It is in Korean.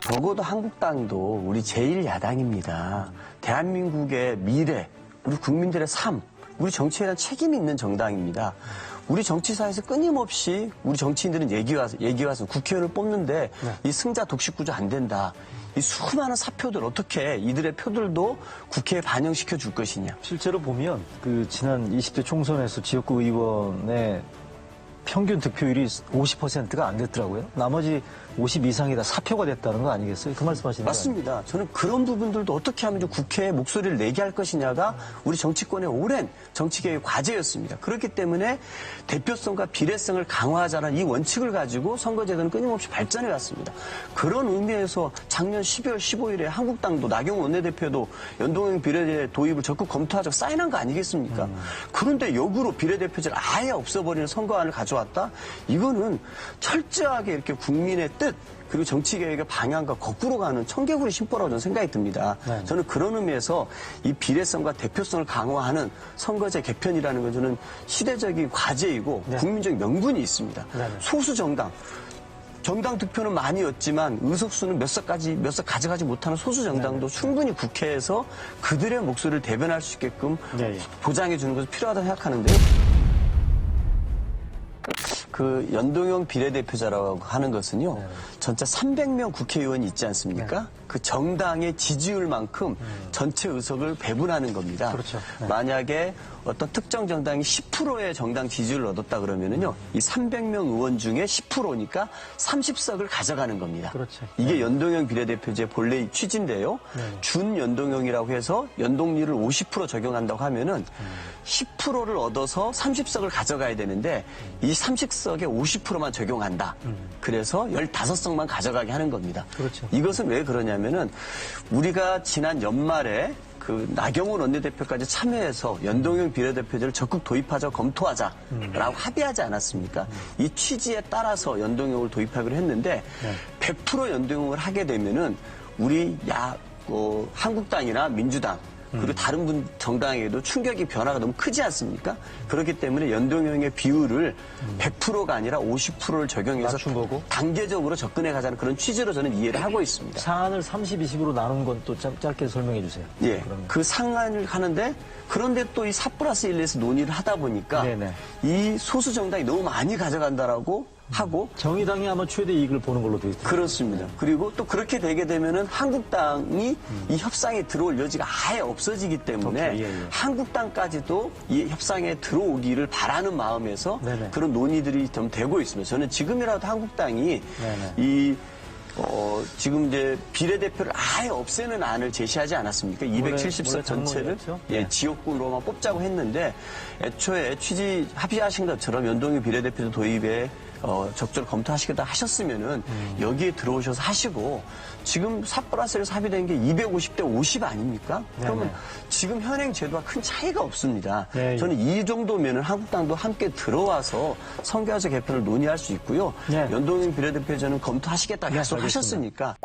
적어도 한국당도 우리 제1야당입니다. 대한민국의 미래, 우리 국민들의 삶, 우리 정치에 대한 책임이 있는 정당입니다. 우리 정치사에서 끊임없이 우리 정치인들은 얘기와서, 얘기와서 국회의원을 뽑는데 이 승자 독식 구조 안 된다. 이 수많은 사표들 어떻게 이들의 표들도 국회에 반영시켜 줄 것이냐. 실제로 보면 그 지난 20대 총선에서 지역구 의원의 평균 득표율이 50%가 안 됐더라고요. 나머지 50 이상이 다 사표가 됐다는 거 아니겠어요? 그 말씀하시는 거 맞습니다. 저는 그런 부분들도 어떻게 하면 좀 국회에 목소리를 내게 할 것이냐가 우리 정치권의 오랜 정치계의 과제였습니다. 그렇기 때문에 대표성과 비례성을 강화하자는 이 원칙을 가지고 선거제도는 끊임없이 발전해 왔습니다. 그런 의미에서 작년 12월 15일에 한국당도 나경원 원내대표도 연동형 비례 도입을 적극 검토하자고 사인한 거 아니겠습니까? 그런데 역으로 비례대표제를 아예 없애버리는 선거안을 가져왔다? 이거는 철저하게 이렇게 국민의 뜻 그리고 정치 개혁의 방향과 거꾸로 가는 청개구리 심보라고 저는 생각이 듭니다. 네. 저는 그런 의미에서 이 비례성과 대표성을 강화하는 선거제 개편이라는 건 저는 시대적인 과제이고 네. 국민적 명분이 있습니다. 네, 네. 소수 정당 정당 득표는 많이였지만 의석수는 몇 석까지 몇 석 가져가지 못하는 소수 네, 정당도 충분히 국회에서 그들의 목소리를 대변할 수 있게끔 예, 예. 보장해 주는 것이 필요하다고 생각하는데요. 그 연동형 비례대표자라고 하는 것은요, 네. 전체 300명 국회의원이 있지 않습니까? 그 정당의 지지율만큼 전체 의석을 배분하는 겁니다. 음. 그렇죠. 네. 만약에 어떤 특정 정당이 10%의 정당 지지율을 얻었다 그러면은요, 이 300명 의원 중에 10%니까 30석을 가져가는 겁니다. 그렇죠. 이게 연동형 비례대표제 본래의 취지인데요. 네. 준연동형이라고 해서 연동률을 50% 적용한다고 하면은 음. 10%를 얻어서 30석을 가져가야 되는데 이 30석에 50%만 적용한다. 그래서 15석만 가져가게 하는 겁니다. 음. 그렇죠. 이것은 왜 그러냐 면은 우리가 지난 연말에 그 나경원 원내대표까지 참여해서 연동형 비례대표제를 적극 도입하자 검토하자라고 합의하지 않았습니까? 이 취지에 따라서 연동형을 도입하기로 했는데 100% 연동형을 하게 되면은 우리 야 어, 한국당이나 민주당 그리고 다른 분 정당에게도 충격이 변화가 너무 크지 않습니까? 그렇기 때문에 연동형의 비율을 100%가 아니라 50%를 적용해서? 단계적으로 접근해 가자는 그런 취지로 저는 이해를 하고 있습니다. 사안을 30, 20으로 나눈 건 또 짧게 설명해 주세요. 예. 그러면. 그 상한을 하는데 그런데 또 이 4 플러스 1에서 논의를 하다 보니까 네네. 이 소수 정당이 너무 많이 가져간다라고 하고 정의당이 아마 최대 이익을 보는 걸로 되어 있죠. 그렇습니다. 그리고 또 그렇게 되게 되면은 한국당이 이 협상에 들어올 여지가 아예 없어지기 때문에 오케이, 예, 예. 한국당까지도 이 협상에 들어오기를 바라는 마음에서 네네. 그런 논의들이 좀 되고 있습니다. 저는 지금이라도 한국당이 네네. 이 어, 지금 이제 비례대표를 아예 없애는 안을 제시하지 않았습니까? 원래 270석 전체를? 예, 네. 지역구로만 뽑자고 했는데 애초에 취지 합의하신 것처럼 연동형 비례대표 도입에 어, 적절히 검토하시겠다 하셨으면은 음. 여기에 들어오셔서 하시고 지금 4 플러스에서 합의된 게 250대 50 아닙니까? 그러면 네네. 지금 현행 제도와 큰 차이가 없습니다. 네, 예. 저는 이 정도면은 한국당도 함께 들어와서 선거제 개편을 논의할 수 있고요. 네. 연동형 비례대표제는 검토하시겠다고 네, 약속하셨으니까